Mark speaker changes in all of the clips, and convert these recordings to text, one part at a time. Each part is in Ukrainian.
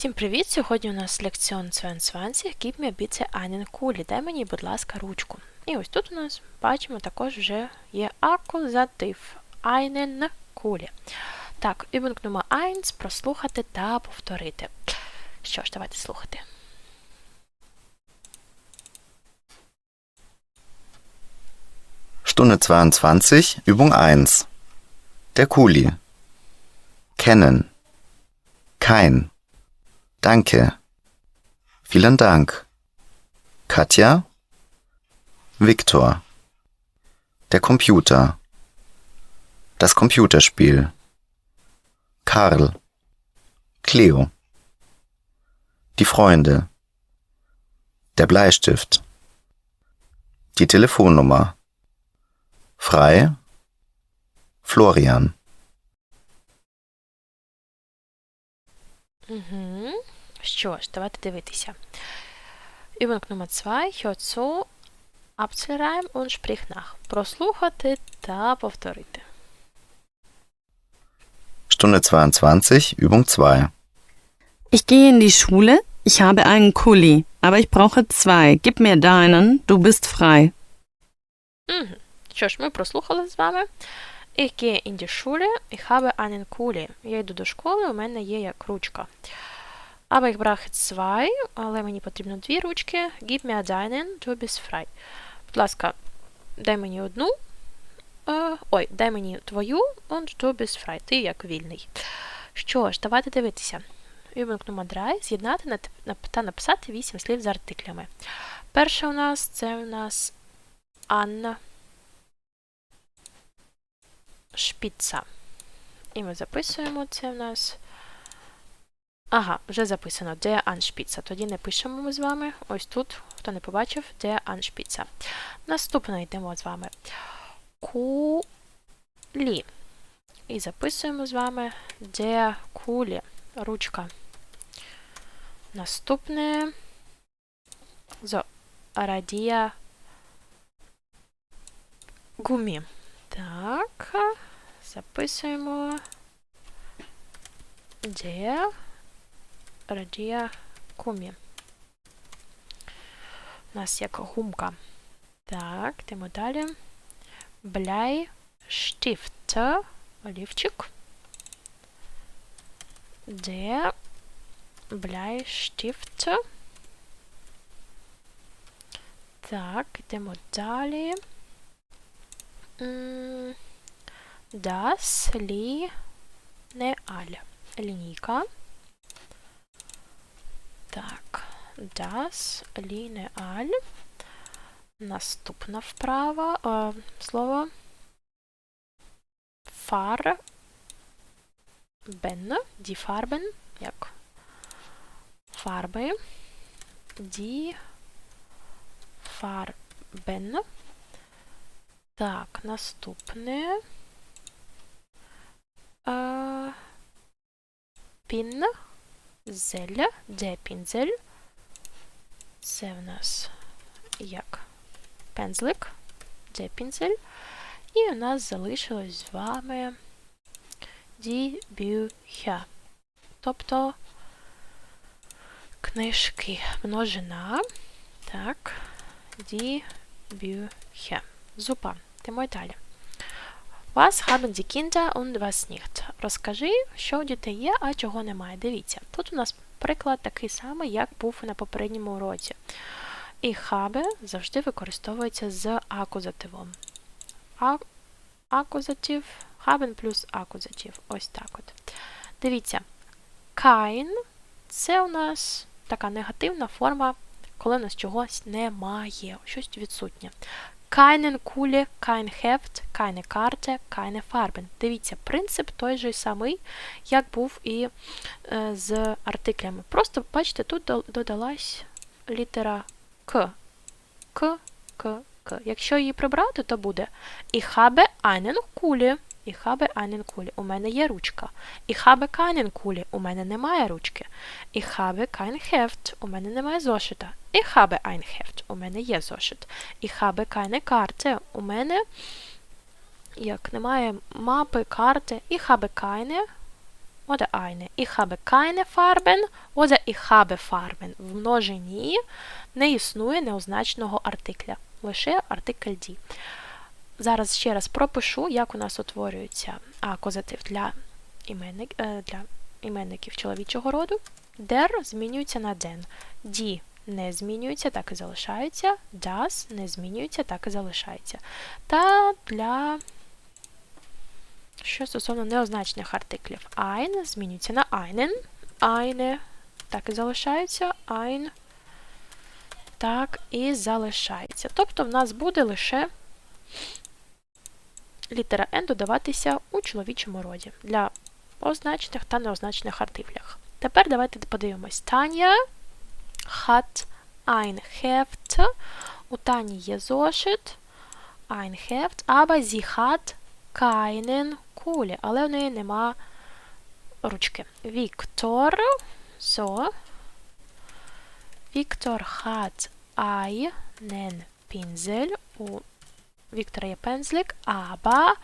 Speaker 1: Всім привіт! Сьогодні у нас лекціон 22 Gib mir bitte einen Kuli. Дай мені, будь ласка, ручку. І ось тут у нас бачимо також вже є акузатив einen Kuli. Так, Übung номер 1 прослухати та повторити. Що ж, давайте слухати.
Speaker 2: Stunde 22, Übung 1. Der Kuli. Kennen. Kein. Danke. Vielen Dank. Katja? Viktor. Der Computer. Das Computerspiel. Karl. Cleo. Die Freunde. Der Bleistift. Die Telefonnummer. Frei. Florian.
Speaker 1: Mhm. Що ж, давайте дивитися. Übung номер 2. Hör zu, abzureimen und sprich nach. Прослухати та повторити.
Speaker 2: Stunde 22, Übung 2.
Speaker 3: Ich gehe in die Schule, ich habe einen Kuli, aber ich brauche zwei. Gib mir deinen, du bist frei.
Speaker 1: Угу. Що ж, ми прослухали з вами. Ich gehe in die Schule, ich habe einen Kuli. Я йду до школи, у мене є як ручка. Aber ich brauche zwei, але мені потрібно дві ручки. Gib mir deinen, du bist frei. Будь ласка, дай мені одну. Е, ой, дай мені твою, und du bist frei. Ти як вільний. Що ж, давайте дивитися. Номер 3. З'єднати на- на- та написати вісім слів з артиклями. Перше у нас це у нас Анна Шпіца. І ми записуємо це в нас. Ага, вже записано Der Anspitzer. Тоді не пишемо ми з вами. Ось тут, хто не побачив, Der Anspitzer. Наступне йдемо з вами. Кулі. І записуємо з вами Der Кулі. Ручка. Наступне. Зо. Радія. Гумі. Так. Записуємо. Der Радія Кумі. У нас як гумка. Так, йдемо далі. Бляй штифт. Олівчик. Der Bleistift. Так, йдемо далі. Das Lineal. Лінійка. Так, das Lineal. Наступна вправа. Е, слово. Farben. Die Farben. Як? Фарби. Die Farben. Так, наступне. Е. Зель. Де пінзель? Це в нас як пензлик. Де пінзель. І у нас залишилось з вами die Bücher. Тобто книжки. Множина. Так. Die Bücher. Super. Йдемо далі. Was haben die Kinder und was nicht? Розкажи, що у дітей є, а чого немає. Дивіться, тут у нас приклад такий самий, як був на попередньому уроці. І habe завжди використовується з акузативом. А, акузатив, haben плюс акузатив. Ось так от. Дивіться, kein – це у нас така негативна форма, коли у нас чогось немає, щось відсутнє. Keinen Kuli, kein Heft, keine Karte, keine Farben. Дивіться, принцип той же самий, як був і е, з артиклями. Просто, бачите, тут додалась літера К. К, К, К. Якщо її прибрати, то буде Ich habe einen Kuli. Ich habe einen Kuli. У мене є ручка. Ich habe keinen Kuli. У мене немає ручки. Ich habe kein Heft. У мене немає зошита. Ich habe ein Heft. У мене є зошит. Ich habe keine Karte. У мене як немає мапи, карти. Ich habe keine oder eine. Ich habe keine Farben oder ich habe Farben. В множині не існує неозначеного артикля, лише артикль die. Зараз ще раз пропишу, як у нас утворюється акузатив для, іменник, е, для іменників чоловічого роду. Der змінюється на den. Die не змінюється, так і залишається. Das не змінюється, так і залишається. Та для що стосовно неозначених артиклів. Ein змінюється на einen. Eine так і залишається. Ein так і залишається. Тобто в нас буде лише літера N додаватися у чоловічому роді для означених та неозначених артиклях. Тепер давайте подивимось. Таня hat ein Heft. У Тані є зошит. Ein Heft, aber sie hat keinen Кулі, але в неї нема ручки. Віктор. Віктор hat einen Pinsel. У Віктора є aber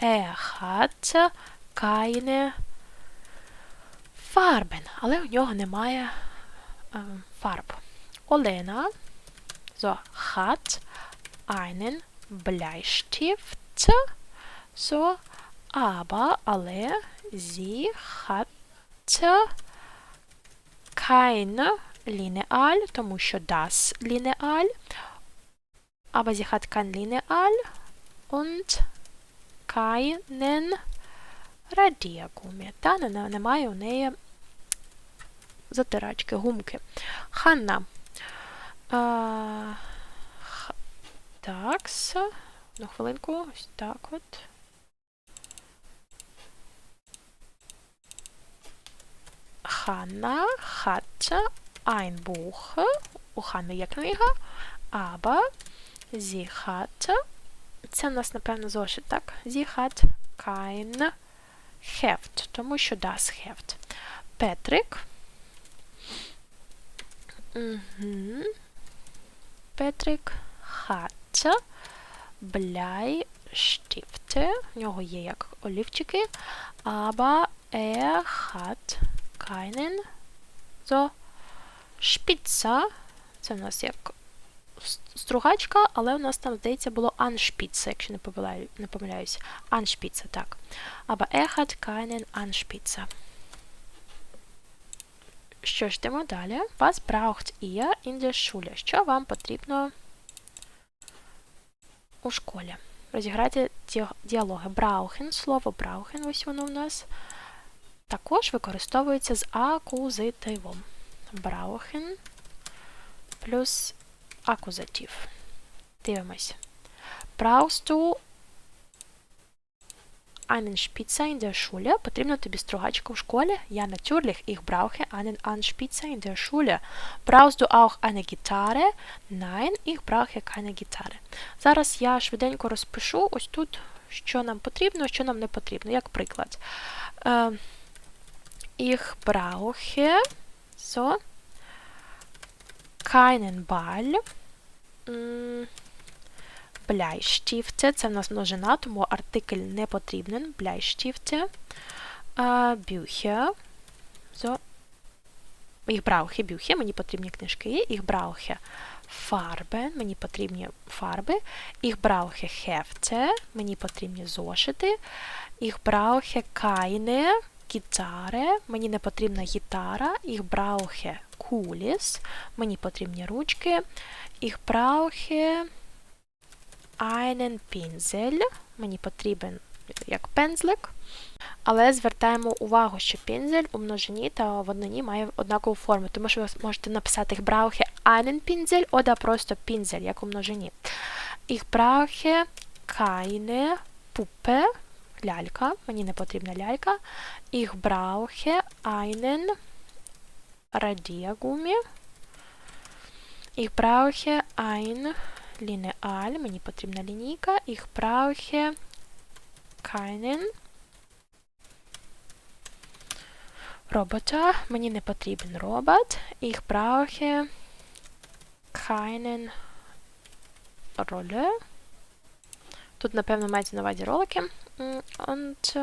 Speaker 1: er hat keine Farben. Але у нього немає е, фарб. Олена so, hat einen Bleistift. So, aber але sie hat kein Lineal, тому що das Lineal. Aber sie hat kein Lineal und keinen Radiergummi. Та не- не- немає у неї Затирачки, гумки. Ханна. А, х- так, с- одну хвилинку, ось так от. Ханна hat ein. У Ханни є книга, aber sie це в нас, напевно, зошит, так? Sie hat kein тому що das Heft. Петрик. Петрик hat Bleistifte. В нього є як олівчики, aber er hat keinen so Spitze. Це в нас як стругачка, але у нас там, здається, було Anspitze, якщо не помиляю- не помиляюсь. Anspitze, так. Aber er hat keinen Anspitze. Що ж, йдемо далі. Was braucht ihr in der Schule? Що вам потрібно у школі? Розіграйте діалоги. Brauchen, слово brauchen, ось воно в нас. Також використовується з акузативом. Brauchen плюс акузатив. Дивимось. Brauchst du einen Spitzer in der Schule? Потрібно тобі стругачка в школі? Ja, natürlich. Ich brauche einen Anspitzer in der Schule. Brauchst du auch eine Gitarre? Nein, ich brauche keine Gitarre. Зараз я швиденько розпишу ось тут, що нам потрібно, що нам не потрібно. Як приклад. Е, ich brauche so keinen Ball. Bleistift. Це в нас множина, тому артикль не потрібен. Bleistift. Bücher. So. Ich brauche мені потрібні книжки. Ich brauche Farben, мені потрібні фарби. Ich brauche Hefte, мені потрібні зошити. Ich brauche keine Gitarre, мені не потрібна гітара. Ich brauche Kulis, мені потрібні ручки. Ich brauche einen Pinsel, мені потрібен як пензлик. Але звертаємо увагу, що пінзель у множині та в однині має однакову форму, тому що ви можете написати ich brauche einen Pinsel oder просто Pinsel, як у множині. Ich brauche keine Puppe, лялька, мені не потрібна лялька. Ich brauche einen Radiergummi. Ich brauche ein Lineal, мені потрібна лінійка. Ich brauche keinen Roboter, мені не потрібен робот. Ich brauche keinen Roller. Тут, напевно, мається на увазі ролики. Und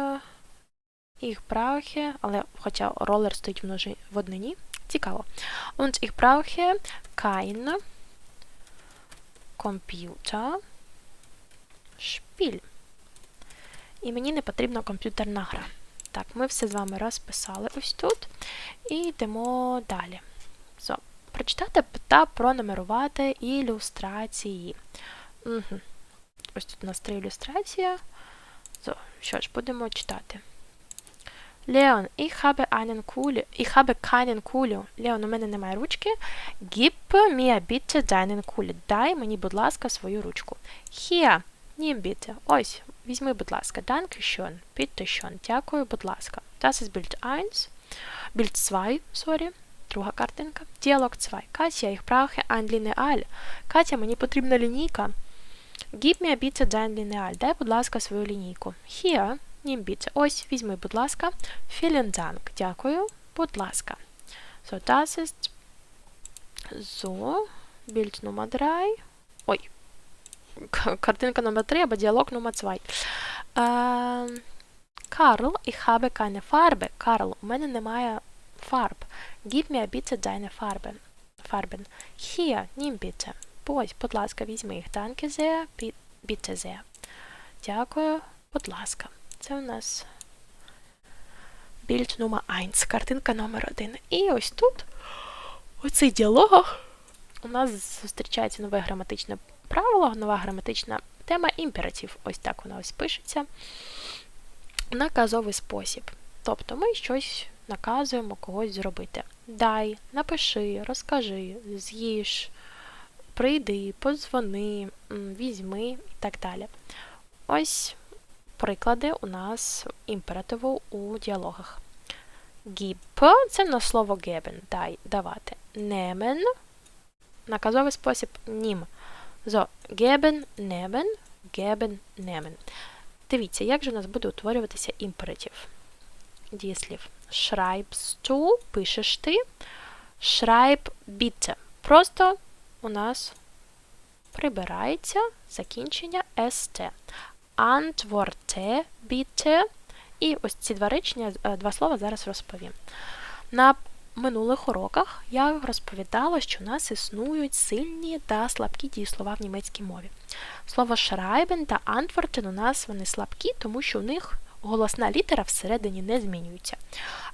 Speaker 1: ich brauche, але хоча ролер стоїть в однині, цікаво. Und ich brauche kein Computer Spiel. І мені не потрібна комп'ютерна гра. Так, ми все з вами розписали ось тут. І йдемо далі. So, прочитати та пронумерувати ілюстрації. Угу. Ось тут у нас три ілюстрації. So, що ж, будемо читати. Leon, ich habe einen Kuli. Ich habe keinen Kuli. Leon, у мене немає ручки. Gib mir bitte deinen Kuli. Дай мені, будь ласка, свою ручку. Hier, nimm bitte. Ось, візьми, будь ласка. Danke schön. Bitte schön. Дякую, будь ласка. Das ist Bild 1. Bild 2, sorry. Друга картинка. Діалог 2. Катя, ich brauche ein Lineal. Катя, мені потрібна лінійка. Gib mir bitte dein Lineal. Дай, будь ласка, свою лінійку. Here, nimm. Ось, візьми, будь ласка. Vielen. Дякую, будь ласка. So, das ist so. Bild Nummer 3. Ой. Картинка номер 3 або діалог номер 2. Äh, Karl, ich habe keine Farbe. Карл, у мене немає фарб. Gib mir bitte deine Farbe. Farben. Hier, nimm bitte. Ось, будь ласка, візьми їх. Danke sehr, bi- bitte sehr. Дякую, будь ласка. Це у нас більд номер 1, картинка номер 1. І ось тут, у цих діалогах, у нас зустрічається нове граматичне правило, нова граматична тема імператив. Ось так вона ось пишеться. Наказовий спосіб. Тобто ми щось наказуємо когось зробити. Дай, напиши, розкажи, з'їж, прийди, подзвони, візьми і так далі. Ось приклади у нас імперативу у діалогах. Gib – це на слово geben, дай, давати. Nehmen – наказовий спосіб нім. So, geben, nehmen, geben, nehmen. Дивіться, як же у нас буде утворюватися імператив. Дієслів. Schreibst пишеш ти. Schreib bitte. Просто у нас прибирається закінчення st. Antworte bitte. І ось ці два речення, е, два слова зараз розповім. На минулих уроках я розповідала, що у нас існують сильні та слабкі дієслова в німецькій мові. Слово schreiben та antworten у нас вони слабкі, тому що у них голосна літера всередині не змінюється.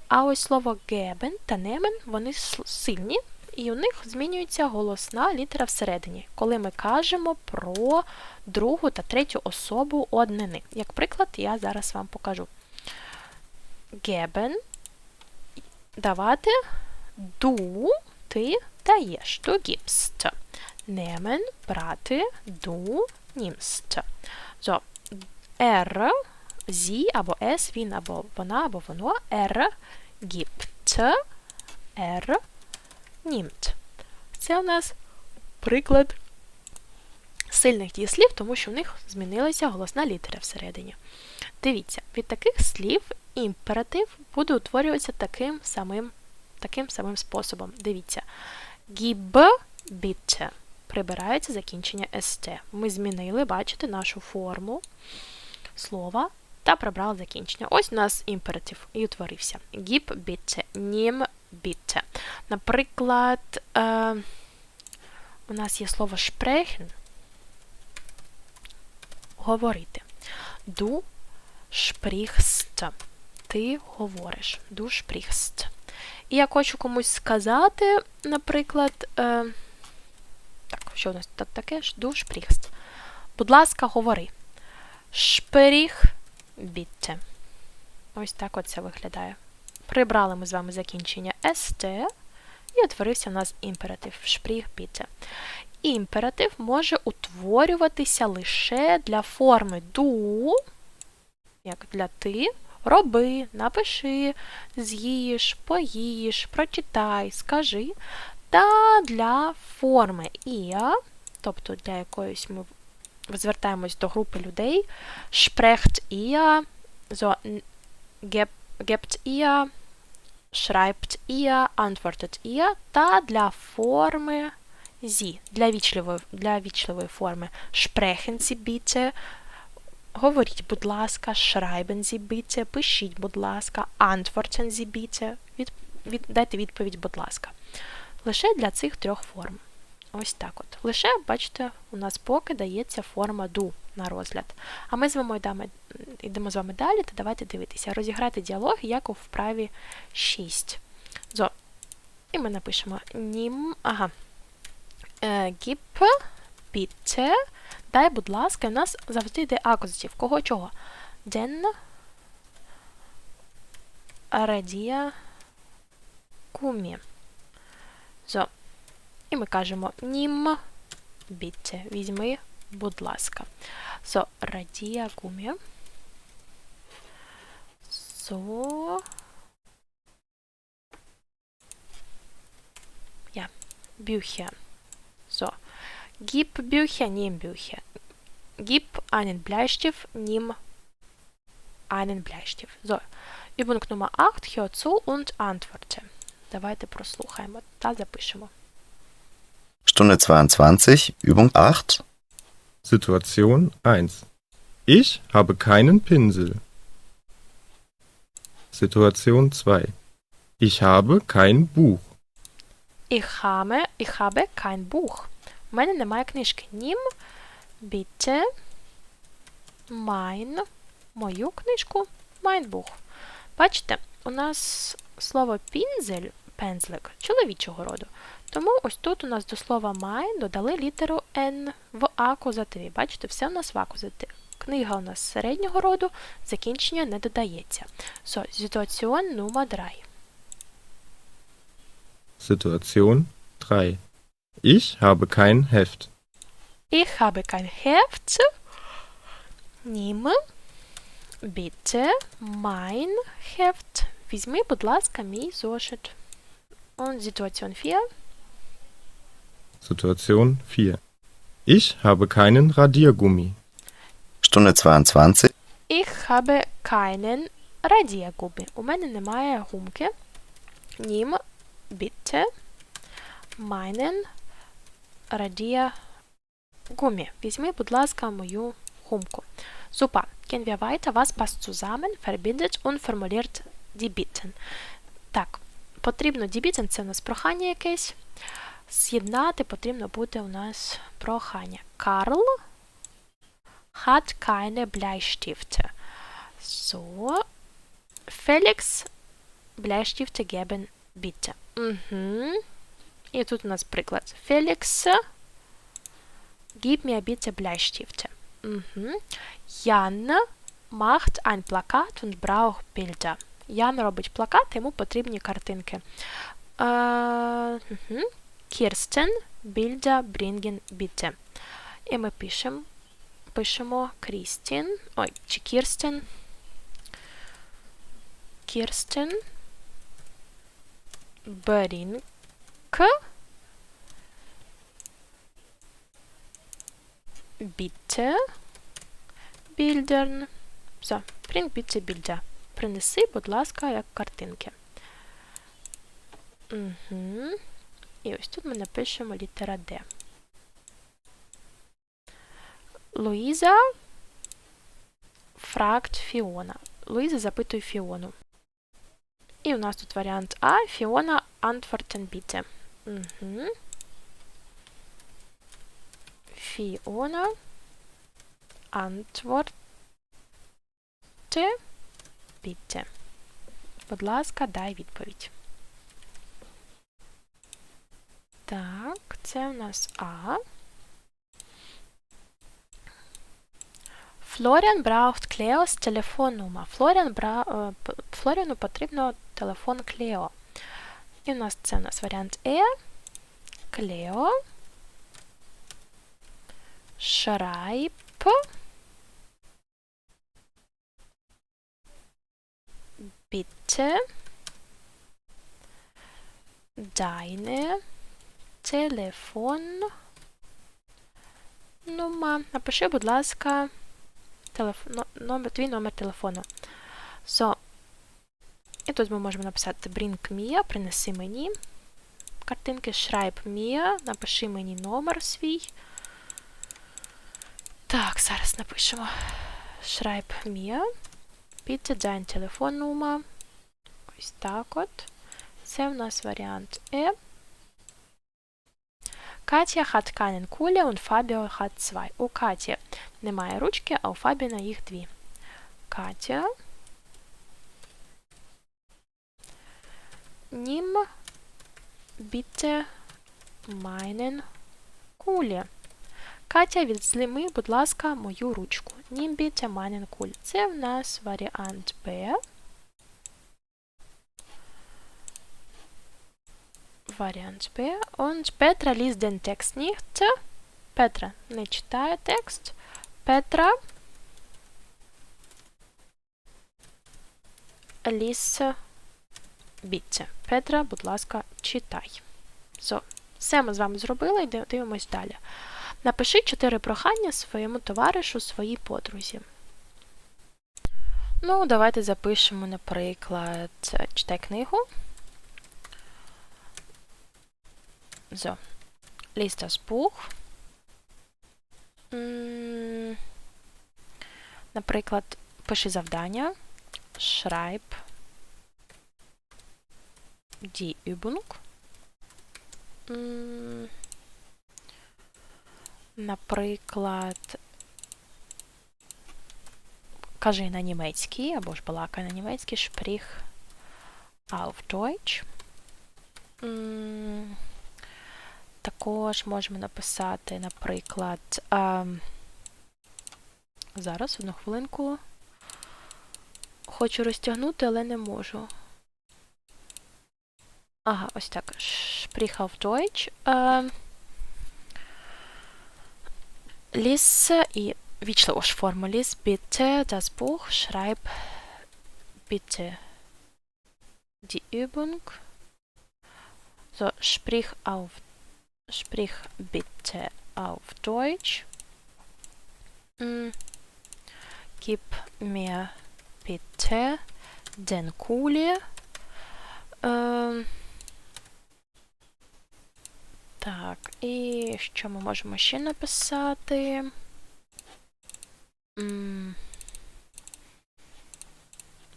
Speaker 1: А ось слово geben та nehmen вони сильні, і у них змінюється голосна літера всередині, коли ми кажемо про другу та третю особу однини. Як приклад, я зараз вам покажу. Geben давати du ти даєш, du gibst. Nehmen брати du nimmst. So, er, sie або es, він або вона або воно, er gibt, er nimmt. Це у нас приклад сильних дієслів, тому що в них змінилася голосна літера всередині. Дивіться, від таких слів імператив буде утворюватися таким самим, таким самим способом. Дивіться. Gib bitte. Прибирається закінчення st. Ми змінили, бачите, нашу форму слова та прибрали закінчення. Ось у нас імператив і утворився. Gib bitte, nimm bitte. Наприклад, е, у нас є слово sprechen. Говорити. Du sprichst. Ти говориш. Du sprichst. І я хочу комусь сказати, наприклад, е, так, що у нас тут таке? Du sprichst. Будь ласка, говори. Sprich bitte. Ось так от це виглядає. Прибрали ми з вами закінчення st і утворився у нас імператив Sprich bitte. Імператив може утворюватися лише для форми du, як для ти, роби, напиши, з'їж, поїж, прочитай, скажи, та для форми ia, тобто для якоїсь ми звертаємось до групи людей, sprecht ihr, so, gebt ihr, schreibt ihr, antwortet ihr, та для форми зі, для вічливої, для вічливої форми. Sprechen Sie bitte, говоріть, будь ласка, schreiben Sie bitte, пишіть, будь ласка, antworten Sie bitte, від, від, дайте відповідь, будь ласка. Лише для цих трьох форм. Ось так от. Лише, бачите, у нас поки дається форма do на розгляд. А ми з вами йдемо, з вами далі, та давайте дивитися. Розіграти діалог, як у вправі 6. Зо. І ми напишемо нім. Ага. Е, гіп, bitte. Дай, будь ласка, у нас завжди йде акузатив. Кого чого? Den радія кумі. Зо. І ми кажемо нім bitte. Візьми, будь ласка. So, радія кумі. So. Ja, Bücher. So. Gib Bücher, nimm Bücher. Gib einen Bleistift, nimm einen Bleistift. So. Übung Nummer 8. Hör zu und antworte. Давайте прослухаємо та запишемо.
Speaker 2: Stunde 22, Übung 8.
Speaker 4: Situation 1. Ich habe keinen Pinsel. Situation 2. Ich habe kein Buch.
Speaker 1: Ich habe, ich habe kein Buch. У мене немає книжки. Нім, bitte, mein, мою книжку, mein Buch. Бачите, у нас слово пінзель, пензлик, чоловічого роду. Тому ось тут у нас до слова mein додали літеру N в акузативі. Бачите, все у нас в акузативі. Книга у нас середнього роду, закінчення не додається. So, Situation Nummer 3.
Speaker 4: Situation 3. Ich habe kein Heft.
Speaker 1: Ich habe kein Heft. Nimm bitte mein Heft. Візьми, будь ласка, мій зошит. Und Situation 4.
Speaker 4: Situation 4. Ich habe keinen Radiergummi.
Speaker 2: Stunde 22,
Speaker 1: Ich habe keinen Radiergummi. У мене немає гумки. Nimm bitte meinen Radiergummi. Візьми, будь ласка, мою гумку. Super. Gehen wir weiter. Was passt zusammen, verbindet und formuliert die Bitten. Так, потрібно die Bitten – це у нас прохання якесь. З'єднати потрібно буде у нас прохання. Карл hat keine Bleistifte. So. Felix, Bleistifte geben bitte. Угу. І тут у нас приклад. Gib mir bitte Bleistifte. Угу. Jan macht ein Plakat und braucht Bilder. Ян робить плакат, йому потрібні картинки. Е, угу. Kirsten, Bilder bringen bitte. І ми пишемо пишемо Крістін. Ой, чи Кірстен. Кірстен. Берінк. Bitte. Bildern. So, bring bitte Bilder. Принеси, будь ласка, як картинки. Угу. І ось тут ми напишемо літера Д. Луїза фракт Фіона. Луїза запитує Фіону. І у нас тут варіант А. Фіона bitte. Угу. Фіона antworte bitte. Будь ласка, дай відповідь. Так, це у нас А. Florian braucht Cleos Telefonnummer. Florian бра... е, Флоріану потрібно телефон Клео. І у нас це у нас варіант Е. Клео. Schreib. Bitte. Deine Telefonnummer. Напиши, будь ласка, телеф... номер, твій номер телефону. So. І тут ми можемо написати Bring Mia, принеси мені картинки, Schreib Mia, напиши мені номер свій. Так, зараз напишемо. schreib mir bitte dein Telefonnummer. Ось так от. Це в нас варіант Е. Катя hat keinen Kuli und Fabio hat zwei. У Каті немає ручки, а у Фабіна їх дві. Катя. Nimm bitte meinen Kuli. Катя, відзлими, будь ласка, мою ручку. Nimm bitte meinen Kuli. Це в нас варіант Б. Варіант Б. Petra liest den Text nicht. Петра не читає текст. Петра lies bitte. Петра, будь ласка, читай. So. Все ми з вами зробили, йде- дивимось далі. Напиши чотири прохання своєму товаришу, своїй подрузі. Ну, давайте запишемо, наприклад, читай книгу. So. Lies das Buch. Наприклад, пиши завдання. Schreib die Übung. Наприклад, кажи на німецькій або ж балакай на німецькій sprich auf Deutsch. Також можемо написати, наприклад, ем, зараз одну хвилинку. Хочу розтягнути, але не можу. Ага, ось так. Sprich auf Deutsch. Ем, Lies і вічливо ж форму. Lies bitte das Buch, schreib bitte die Übung. So, sprich auf Sprich bitte auf Deutsch. Mm. Gib mir bitte den Kuli. Ем, так, і що ми можемо ще написати? М,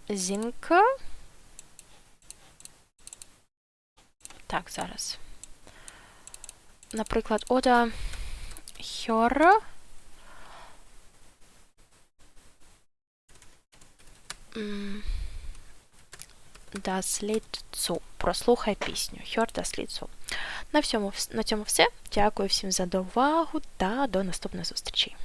Speaker 1: Зінка. Так, зараз. Наприклад, Ода höre das Lied zu. Прослухай пісню. Хьор das Lied zu. На, всьому, на цьому все. Дякую всім за увагу та до наступних зустрічей.